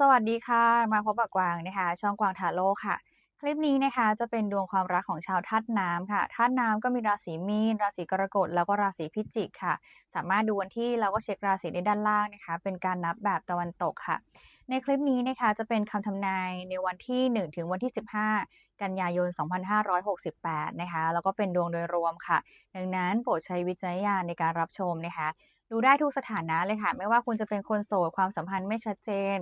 สวัสดีค่ะ มาพบกับกวางนะคะ ช่องกวางทาโร่ค่ะ คลิปนี้นะคะจะเป็นดวงความรักของชาวธาตุน้ำค่ะธาตุน้ำก็มีราศีมีน ราศีกรกฎแล้วก็ราศีพิจิกค่ะ สามารถดูวันที่แล้วก็เช็คราศีได้ด้านล่างนะคะ เป็นการนับแบบตะวันตกค่ะ ในคลิปนี้นะคะจะเป็นคำทำนายในวันที่ 1 ถึงวันที่ 15 กันยายน 2568 นะคะ แล้วก็เป็นดวงโดยรวมค่ะ ดังนั้นโปรดใช้วิจารณญาณในการรับชมนะคะ ดูได้ทุกสถานะเลยค่ะ ไม่ว่าคุณจะเป็นคนโสดความสัมพันธ์ไม่ชัดเจน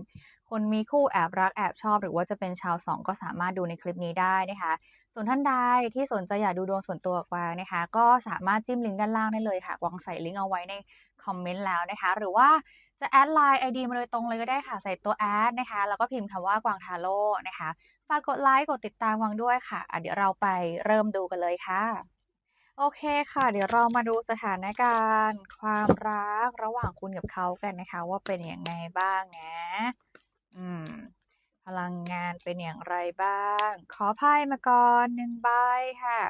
คนมีคู่แอบรักแอบชอบ หรือว่าจะเป็นชาวสองก็สามารถดูในคลิปนี้ได้นะคะ ส่วนท่านใดที่สนใจอยากดูดวงส่วนตัวกวางนะคะ ก็สามารถจิ้มลิงก์ด้านล่างได้เลยค่ะกวางใส่ลิงก์เอาไว้ในคอมเมนต์แล้วนะคะ หรือว่าจะแอดไลน์ไอดีมาโดยตรงเลยก็ได้ค่ะ ใส่ตัวแอดนะคะ แล้วก็พิมพ์คำว่ากวางทาโร่นะคะ ฝากกดไลค์กดติดตามกวางด้วยค่ะอะเดี๋ยวเราไปเริ่มดูกันเลยค่ะ โอเคค่ะ เดี๋ยวเรามาดูสถานการณ์ ความรักระหว่างคุณกับเขากันนะคะ ว่าเป็นอย่างไงบ้างนะ อืม พลังงานเป็นอย่างไรบ้าง ขอไพ่มาก่อนหนึ่งใบค่ะ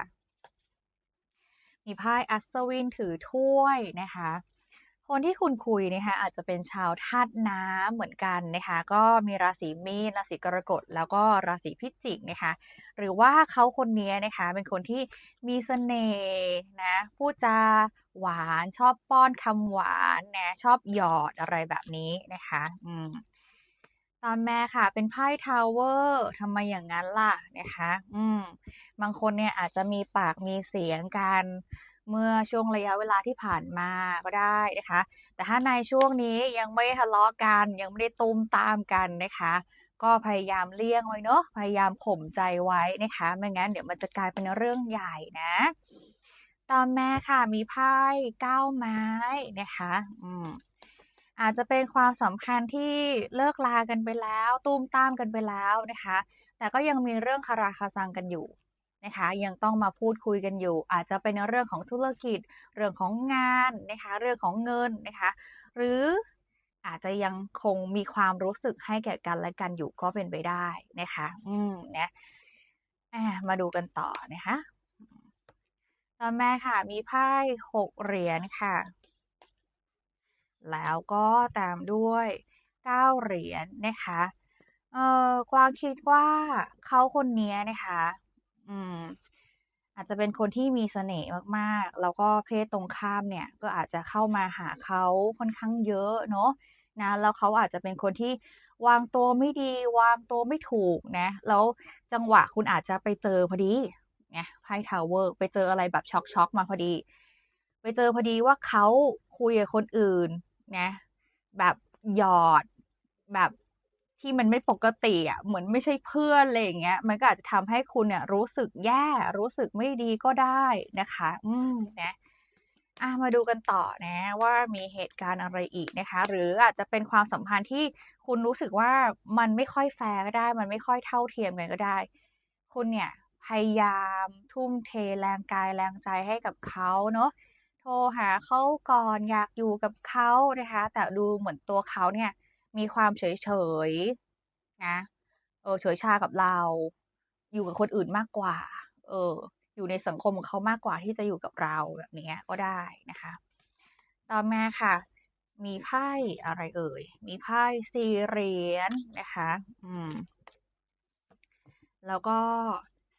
มีไพ่อัศวินถือถ้วยนะคะ คนที่คุณคุยนะคะอาจจะเป็นชาวธาตุน้ำเหมือนกันนะคะก็มีราศีมีนราศีกรกฎแล้วก็ราศีพิจิกนะคะหรือว่าเขาคนนี้นะคะเป็นคนที่มีเสน่ห์นะพูดจาหวานชอบป้อนคำหวานนะชอบหยอดอะไรแบบนี้นะคะอืมตอนแม่ค่ะเป็นไพ่ทาวเวอร์ทำไมอย่างนั้นล่ะนะคะ อืมบางคนเนี่ยอาจจะมีปากมีเสียงกัน เมื่อช่วงระยะเวลาที่ผ่านมาก็ได้นะคะ แต่ถ้าในช่วงนี้ยังไม่ทะเลาะกัน ยังไม่ได้ตุ้มตามกันนะคะ ก็พยายามเลี่ยงไว้เนาะพยายามข่มใจไว้นะคะ ไม่งั้นเดี๋ยวมันจะกลายเป็นเรื่องใหญ่นะตอนแม่ค่ะมีไพ่เก้าไม้นะคะอืมอาจจะเป็นความสัมพันธ์ที่เลิกลากันไปแล้ว ตุ้มตามกันไปแล้วนะคะ แต่ก็ยังมีเรื่องคาราคาซังกันอยู่ นะคะยังต้องมาพูดคุยกันอยู่ อาจจะเป็นเรื่องของธุรกิจ เรื่องของงานนะคะเรื่องของเงินนะคะหรืออาจจะยังคงมีความรู้สึกให้แก่กันและกันอยู่ก็เป็นไปได้นะคะอืมนะมาดูกันต่อนะคะตอนแม่ค่ะมีไพ่หกเหรียญค่ะ แล้วก็ตามด้วยเก้าเหรียญนะคะเอ่อกวางคิดว่าเขาคนนี้นะคะ อืม อาจจะเป็นคนที่มีเสน่ห์มากๆ แล้วก็เพศตรงข้ามเนี่ย ก็อาจจะเข้ามาหาเขาค่อนข้างเยอะเนาะนะแล้วเขาอาจจะเป็นคนที่วางตัวไม่ดี วางตัวไม่ถูกนะ แล้วจังหวะคุณอาจจะไปเจอพอดีไงไพ่ทาวเวอร์ไปเจออะไรแบบช็อกช็อกมาพอดี ไปเจอพอดีว่าเขาคุยกับคนอื่นนะ แบบหยอดแบบ ที่มันไม่ปกติอะเหมือนไม่ใช่เพื่อนอะไรอย่างเงี้ย มันก็อาจจะทำให้คุณเนี่ยรู้สึกแย่รู้สึกไม่ดีก็ได้นะคะ อืมนะอะมาดูกันต่อนะว่ามีเหตุการณ์อะไรอีกนะคะ หรืออาจจะเป็นความสัมพันธ์ที่คุณรู้สึกว่ามันไม่ค่อยแฟร์ก็ได้ มันไม่ค่อยเท่าเทียมกันก็ได้ คุณเนี่ยพยายามทุ่มเทแรงกายแรงใจให้กับเขาเนาะโทรหาเขาก่อนอยากอยู่กับเขานะคะ แต่ดูเหมือนตัวเขาเนี่ย มีความเฉยๆนะเออเฉยชากับเรา อยู่กับคนอื่นมากกว่า เออ อยู่ในสังคมของเขามากกว่าที่จะอยู่กับเราแบบนี้ก็ได้นะคะ ต่อมาค่ะ มีไพ่อะไรเอ่ย มีไพ่สี่เหรียญนะคะ อืม แล้วก็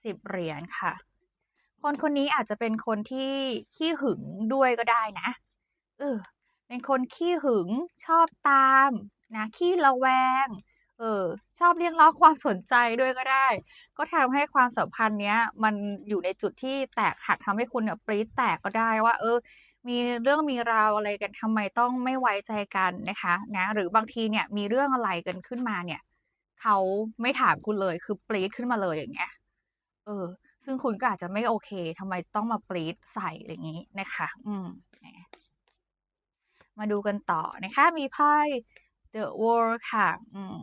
สิบเหรียญค่ะ คนคนนี้อาจจะเป็นคนที่ขี้หึงด้วยก็ได้นะ เออเป็นคนขี้หึงชอบตาม นะขี้ระแวง เออ ชอบเรียกร้องความสนใจด้วยก็ได้ ก็ทำให้ความสัมพันธ์เนี้ย มันอยู่ในจุดที่แตกหักทำให้คุณเนี่ยปรี๊ดแตกก็ได้ว่า เออ มีเรื่องมีราวอะไรกันทำไมต้องไม่ไว้ใจกันนะคะ นะ หรือบางทีเนี่ยมีเรื่องอะไรกันขึ้นมาเนี่ยเขาไม่ถามคุณเลยคือปรี๊ดขึ้นมาเลยอย่างเงี้ย เออ ซึ่งคุณก็อาจจะไม่โอเคทำไมต้องมาปรีดใส่อะไรอย่างนี้นะคะ อืมมาดูกันต่อนะคะ มีไพ่ The World ค่ะอืม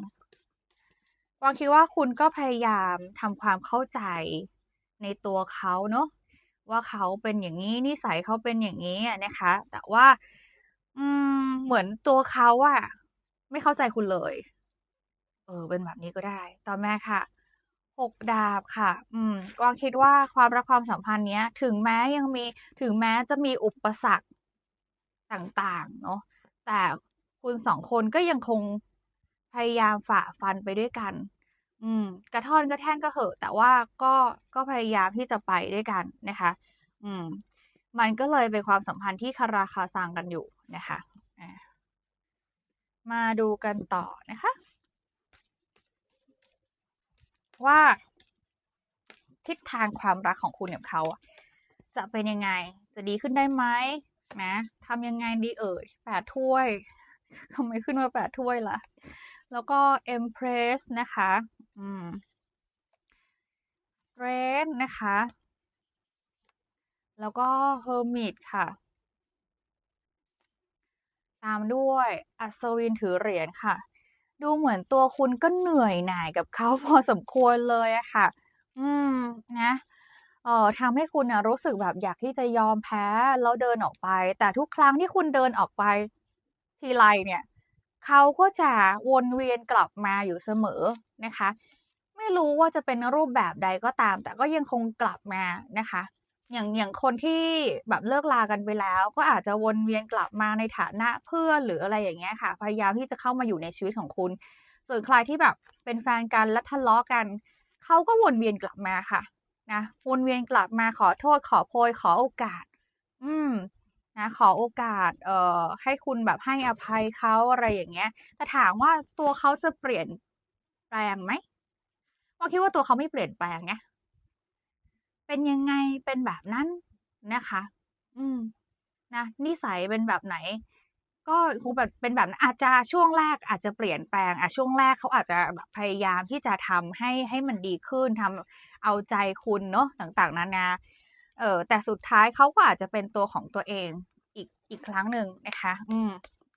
กวางคิดว่าคุณก็พยายามทำความเข้าใจในตัวเขาเนาะว่าเขาเป็นอย่างนี้นิสัยเขาเป็นอย่างนี้นะคะ แต่ว่า อืม เหมือนตัวเขาอะไม่เข้าใจคุณเลย เออ เป็นแบบนี้ก็ได้ ต่อแม่ค่ะหกดาบค่ะ อืมกวางคิดว่าความรักความสัมพันธ์เนี้ย ถึงแม้ยังมีถึงแม้จะมีอุปสรรคต่าง ๆ เนาะแต่ คุณสองคนก็ยังคงพยายามฝ่าฟันไปด้วยกัน อืม กระท่อนกระแท่นก็เหอะ แต่ว่าก็ก็พยายามที่จะไปด้วยกันนะคะ อืม มันก็เลยเป็นความสัมพันธ์ที่คาราคาซังกันอยู่นะคะมาดูกันต่อนะคะ ว่า ทิศทางความรักของคุณกับเขาจะเป็นยังไง จะดีขึ้นได้ไหมนะทำยังไงดีเอ่ยแปดถ้วย ทำไมขึ้นมาแปดถ้วยล่ะ แล้วก็ Empress นะคะ อืม Strength นะคะ แล้วก็ Hermit ค่ะ ตามด้วยอัศวินถือเหรียญค่ะ ดูเหมือนตัวคุณก็เหนื่อยหน่ายกับเขาพอสมควรเลยอะค่ะ อืม นะเอ่อทำให้คุณนะรู้สึกแบบอยากที่จะยอมแพ้แล้วเดินออกไป แต่ทุกครั้งที่คุณเดินออกไป ทีไรเนี่ยเขาก็จะวนเวียนกลับมาอยู่เสมอนะคะ ไม่รู้ว่าจะเป็นรูปแบบใดก็ตาม แต่ก็ยังคงกลับมานะคะ อย่างอย่างคนที่แบบเลิกลากันไปแล้ว ก็อาจจะวนเวียนกลับมาในฐานะเพื่อนหรืออะไรอย่างเงี้ยค่ะ พยายามที่จะเข้ามาอยู่ในชีวิตของคุณ ส่วนใครที่แบบเป็นแฟนกันและทะเลาะกันเขาก็วนเวียนกลับมาค่ะนะวนเวียนกลับมาขอโทษขอโพยขอโอกาส อืม นะขอโอกาสเอ่อให้คุณแบบให้อภัยเขาอะไรอย่างเงี้ย แต่ถามว่าตัวเขาจะเปลี่ยนแปลงไหมเราคิดว่าตัวเขาไม่เปลี่ยนแปลงไงเป็นยังไงเป็นแบบนั้นนะคะ อืมนะนิสัยเป็นแบบไหน ก็คงแบบเป็นแบบนั้นอาจจะช่วงแรกอาจจะเปลี่ยนแปลงอะช่วงแรกเขาอาจจะแบบพยายามที่จะทำให้ให้มันดีขึ้นทำเอาใจคุณเนาะต่างๆนานา เออแต่สุดท้ายเขาก็อาจจะเป็นตัวของตัวเองอีกอีกครั้งหนึ่งนะคะ อืม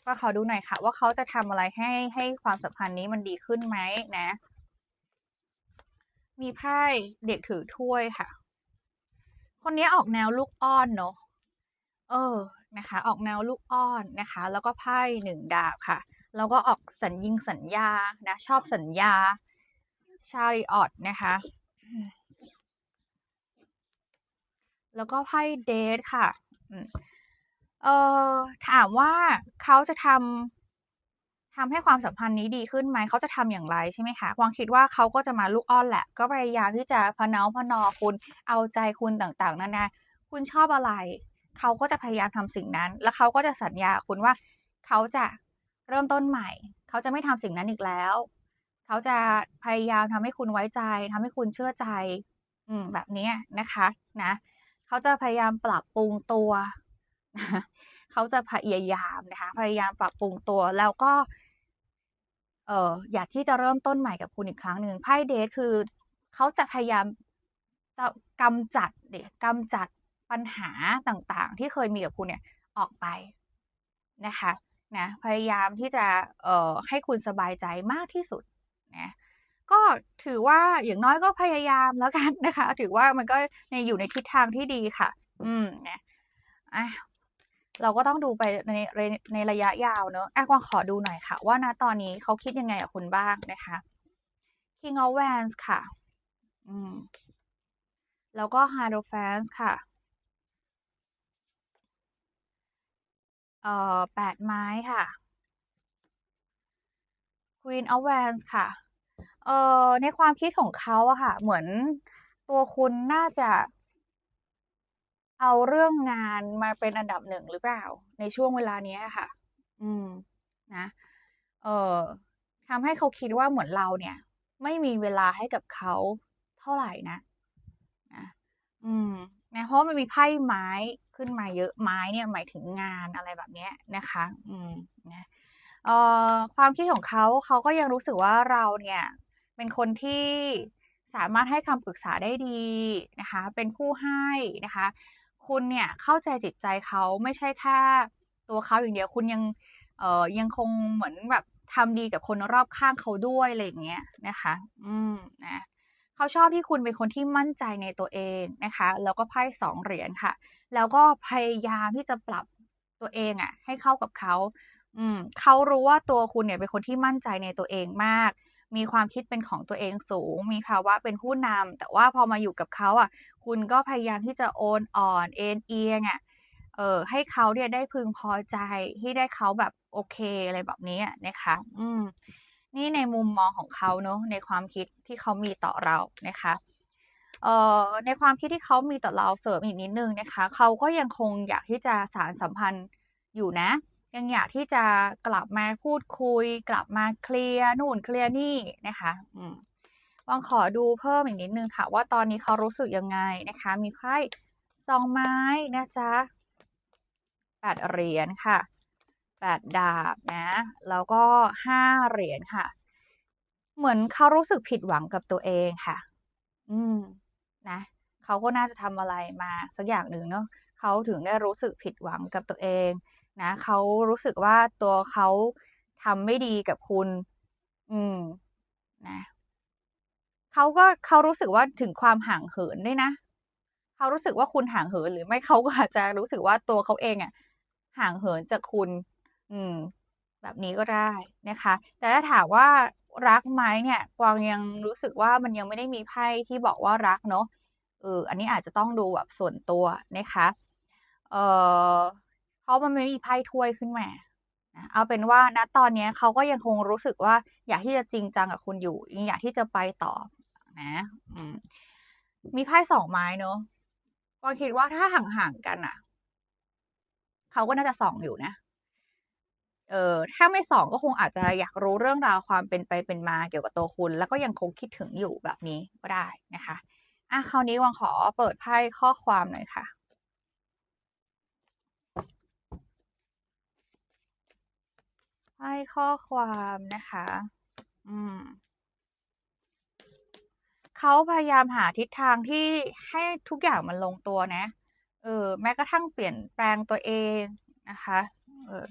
ก็ขอดูหน่อยค่ะ ว่าเขาจะทำอะไรให้ให้ความสัมพันธ์นี้มันดีขึ้นไหมนะ มีไพ่เด็กถือถ้วยค่ะ คนนี้ออกแนวลูกอ้อนเนาะเออนะคะ ออกแนวลูกอ้อนนะคะ แล้วก็ไพ่หนึ่งดาบค่ะ แล้วก็ออกสัญญิงสัญญานะ ชอบสัญญาชาริออตนะคะ แล้วก็ไพ่เดทค่ะเออถามว่าเขาจะทำทำให้ความสัมพันธ์นี้ดีขึ้นไหมเขาจะทำอย่างไรใช่ไหมคะกวางคิดว่าเขาก็จะมาลูกอ้อนแหละ ก็พยายามที่จะพเนาพนอคุณเอาใจคุณต่างๆนานาคุณชอบอะไร เขาก็จะพยายามทำสิ่งนั้น แล้วเขาก็จะสัญญาคุณว่า เขาจะเริ่มต้นใหม่ เขาจะไม่ทำสิ่งนั้นอีกแล้วเขาจะพยายามทำให้คุณไว้ใจทำให้คุณเชื่อใจ อืมแบบนี้นะคะ นะ เขาจะพยายามปรับปรุงตัวเขาจะพยายามนะคะ พยายามปรับปรุงตัวแล้วก็ เอออยากที่จะเริ่มต้นใหม่กับคุณอีกครั้งหนึ่งไพ่เดทคือเขาจะพยายามจะกำจัดเด็กกำจัดปัญหาต่างๆ ที่เคยมีกับคุณเนี่ยออกไปนะคะนะพยายามที่จะเอ่อให้คุณสบายใจมากที่สุดนะ ก็ถือว่าอย่างน้อยก็พยายามแล้วกันนะคะ ถือว่ามันก็ในอยู่ในทิศทางที่ดีค่ะ อืมเนะอะเราก็ต้องดูไปในในระยะยาวเนอะแอกวางขอดูหน่อยค่ะ ว่านะตอนนี้เขาคิดยังไงกับคุณบ้างนะคะ King of Wands ค่ะ อืม แล้วก็ Hierophant ค่ะ เอ่อแปดไม้ค่ะ Queen of Wands ค่ะ เอ่อในความคิดของเขาอะค่ะ เหมือนตัวคุณน่าจะ เอาเรื่องงานมาเป็นอันดับหนึ่งหรือเปล่า ในช่วงเวลาเนี้ยค่ะ อืม นะ เอ่อทำให้เขาคิดว่าเหมือนเราเนี่ย ไม่มีเวลาให้กับเขาเท่าไหร่นะนะอืมนะเพราะมันมีไพ่ไม้ขึ้นมาเยอะไม้เนี่ยหมายถึงงานอะไรแบบเนี้ยนะคะ อืมนะเอ่อความคิดของเขาเขาก็ยังรู้สึกว่าเราเนี่ย เป็นคนที่สามารถให้คำปรึกษาได้ดีนะคะ เป็นผู้ให้นะคะ คุณเนี่ยเข้าใจจิตใจเขาไม่ใช่แค่ตัวเขาอย่างเดียวคุณยังเอ่อยังคงเหมือนแบบทำดีกับคนรอบข้างเขาด้วยอะไรอย่างเงี้ยนะคะ อืมนะเขาชอบที่คุณเป็นคนที่มั่นใจในตัวเองนะคะ แล้วก็ไพ่สองเหรียญค่ะ แล้วก็พยายามที่จะปรับตัวเองอะให้เข้ากับเขา อืมเขารู้ว่าตัวคุณเนี่ยเป็นคนที่มั่นใจในตัวเองมาก มีความคิดเป็นของตัวเองสูง มีภาวะเป็นผู้นำแต่ว่าพอมาอยู่กับเขาอะ คุณก็พยายามที่จะโอนอ่อนเอ็นเอียงอะเออให้เขาเนี่ยได้พึงพอใจที่ได้เขาแบบโอเคอะไรแบบนี้อะนะคะ อืม นี่ในมุมมองของเขาเนอะในความคิดที่เขามีต่อเรานะคะเอ่อในความคิดที่เขามีต่อเราเสริมอีกนิดนึงนะคะ เขาก็ยังคงอยากที่จะสารสัมพันธ์อยู่นะ ยังอยากที่จะกลับมาพูดคุย กลับมาเคลียร์นู่นเคลียร์นี่นะคะอืมวางขอดูเพิ่มอีกนิดนึงค่ะ ว่าตอนนี้เขารู้สึกยังไงนะคะ มีไพ่สองไม้นะจ๊ะแปดเหรียญค่ะแปดดาบนะ แล้วก็ห้าเหรียญค่ะ เหมือนเขารู้สึกผิดหวังกับตัวเองค่ะ อืมนะเขาก็น่าจะทำอะไรมาสักอย่างหนึ่งเนาะเขาถึงได้รู้สึกผิดหวังกับตัวเอง นะเขารู้สึกว่าตัวเขาทำไม่ดีกับคุณ อืม นะเขาก็เขารู้สึกว่าถึงความห่างเหินด้วยนะเขารู้สึกว่าคุณห่างเหินหรือไม่เขาก็อาจจะรู้สึกว่าตัวเขาเองอะห่างเหินจากคุณ อืม แบบนี้ก็ได้นะคะ แต่ถ้าถามว่ารักไหมเนี่ยกวางยังรู้สึกว่ามันยังไม่ได้มีไพ่ที่บอกว่ารักเนาะเอออันนี้อาจจะต้องดูแบบส่วนตัวนะคะ เออ เพราะมันไม่มีไพ่ถ้วยขึ้นมาเอาเป็นว่าณตอนนี้เขาก็ยังคงรู้สึกว่า อยากที่จะจริงจังกับคุณอยู่ยังอยากที่จะไปต่อนะอมีไพ่สองไม้เนาะก็คิดว่าถ้าห่างๆกันอะเขาก็น่าจะส่องอยู่นะ เออถ้าไม่ส่องก็คงอาจจะอยากรู้เรื่องราวความเป็นไปเป็นมาเกี่ยวกับตัวคุณ แล้วก็ยังคงคิดถึงอยู่แบบนี้ก็ได้นะคะ อะคราวนี้วังขอเปิดไพ่ข้อความหน่อยค่ะ ไพ่ข้อความนะคะ อืมเขาพยายามหาทิศทางที่ให้ทุกอย่างมันลงตัวนะ เออ แม้กระทั่งเปลี่ยนแปลงตัวเองนะคะ เออ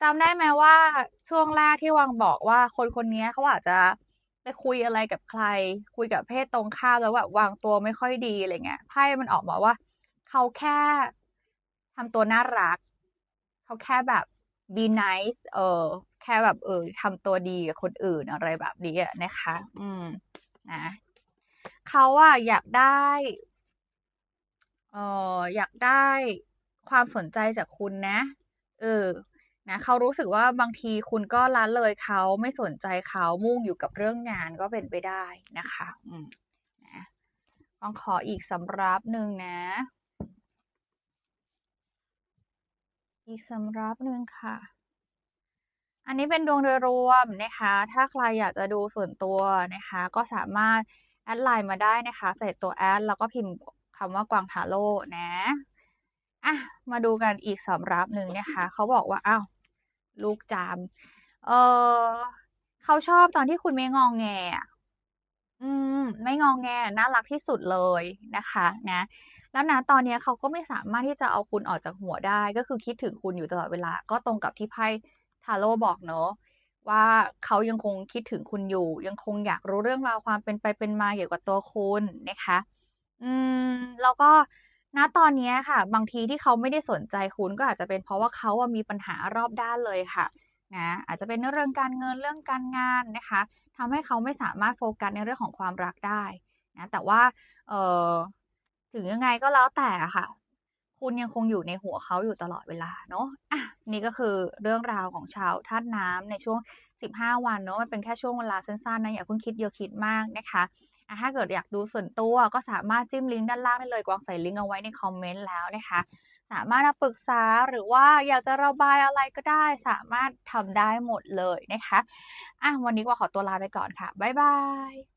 จำได้ไหมว่าช่วงแรกที่วังบอกว่าคนคนนี้เขาอาจจะไปคุยอะไรกับใคร คุยกับเพศตรงข้ามแล้วแบบวางตัวไม่ค่อยดีอะไรเงี้ยไพ่มันออกมาว่า เขาแค่ทำตัวน่ารัก เขาแค่แบบ be nice เออแค่แบบเออทำตัวดีกับคนอื่นอะไรแบบนี้นะคะ อืมนะเขาอะอยากได้เอออยากได้ความสนใจจากคุณนะ เออนะเขารู้สึกว่าบางทีคุณก็ละเลยเขาไม่สนใจเขามุ่งอยู่กับเรื่องงานก็เป็นไปได้นะคะ อืมนะต้องขออีกสำรับหนึ่งนะ อีกสำรับหนึ่งค่ะ อันนี้เป็นดวงโดยรวมนะคะ ถ้าใครอยากจะดูส่วนตัวนะคะ ก็สามารถแอดไลน์มาได้นะคะใส่ตัวแอดแล้วก็พิมพ์คำว่ากวางทาโร่นะอะมาดูกันอีกสำรับหนึ่งนะคะ เขาบอกว่าอ้าวลูกจาม เออเขาชอบตอนที่คุณไม่งองแงอืม ไม่งองแงน่ารักที่สุดเลยนะคะ นะ แล้วนะตอนนี้เขาก็ไม่สามารถที่จะเอาคุณออกจากหัวได้ก็คือคิดถึงคุณอยู่ตลอดเวลา ก็ตรงกับที่ไพ่ทาโร่บอกเนาะว่าเขายังคงคิดถึงคุณอยู่ ยังคงอยากรู้เรื่องราวความเป็นไปเป็นมาเกี่ยวกับตัวคุณนะคะ อืมแล้วก็ณตอนนี้ค่ะ บางทีที่เขาไม่ได้สนใจคุณก็อาจจะเป็นเพราะว่าเขามีปัญหารอบด้านเลยค่ะนะอาจจะเป็นเรื่องการเงินเรื่องการงานนะคะทำให้เขาไม่สามารถโฟกัสในเรื่องของความรักได้นะแต่ว่าเออ ถึงยังไงก็แล้วแต่ค่ะ คุณยังคงอยู่ในหัวเขาอยู่ตลอดเวลาเนาะอะนี่ก็คือเรื่องราวของชาวธาตุน้ำในช่วง 15 วันเนาะมันเป็นแค่ช่วงเวลาสั้นๆนะอย่าเพิ่งคิดเยอะคิดมากนะคะอะถ้าเกิดอยากดูส่วนตัวก็สามารถจิ้มลิงก์ด้านล่างได้เลยกวางใส่ลิงก์เอาไว้ในคอมเมนต์แล้วนะคะ สามารถมาปรึกษาหรือว่าอยากจะระบายอะไรก็ได้ สามารถทำได้หมดเลยนะคะอะวันนี้กวางขอตัวลาไปก่อนค่ะ บ๊ายบาย